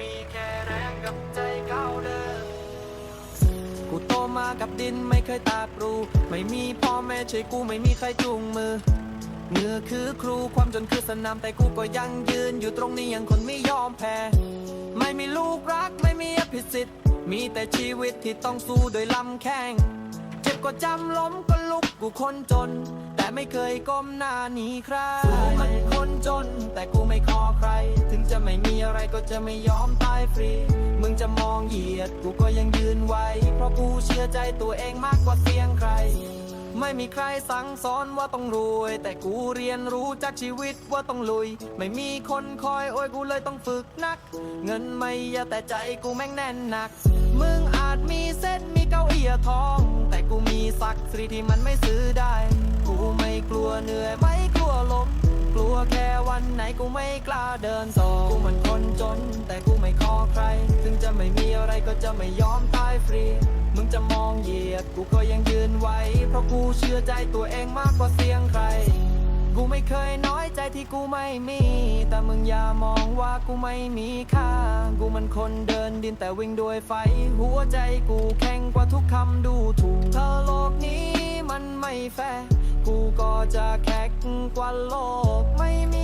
มีแค่แรงกับใจก้าวเดิน กูโตมากับดินไม่เคยตาปรู ไม่มีพ่อแม่ช่วยกูไม่มีใครจูงมือ เหงื่อคือครูความจนคือสนามแต่กูก็ยังยืน อยู่ตรงนี้ยังคนไม่ยอมแพ้ ไม่มีลูกรักไม่มีอภิสิทธิ์ มีแต่ชีวิตที่ต้องสู้โดยลำแข้ง เจ็บก็จำล้มก็ลุกกูคนจน แต่ไม่เคยก้มหน้าหนีใครกูมันคนจน แต่กูไม่ขอใคร ก็จะไม่ยอมตายฟรี มึงจะมองเหยียดกูก็ยังยืนไว้ เพราะกูเชื่อใจตัวเองมากกว่าเสียงใคร ไม่มีใครสั่งสอนว่าต้องรวย แต่กูเรียนรู้จากชีวิตว่าต้องลุย ไม่มีคนคอยโอ้ยกูเลยต้องฝึกนัก เงินไม่เยอะแต่ใจกูแม่งแน่นหนัก มึงอาจมีเส้นมีเก้าอี้ทอง แต่กูมีศักดิ์ศรีที่มันไม่ซื้อได้ กูไม่กลัวเหนื่อยไม่ กูไม่กล้าเดินต่อกูเหมันคนจน แต่กูไม่ขอใคร ถึงจะไม่มีอะไรก็จะไม่ยอมตายฟรี มึงจะมองเหยียด กูก็ยังยืนไว้ เพราะกูเชื่อใจตัวเองมากกว่าเสียงใคร กูไม่เคยน้อยใจที่กูไม่มี แต่มึงอย่ามองว่ากูไม่มีค่า กูมันคนเดินดินแต่วิ่งด้วยไฟ หัวใจกูแข็งกว่าทุกคำดูถูก เธอโลกนี้มันไม่แฟร์ กูก็จะแข็งกว่าโลกไม่มี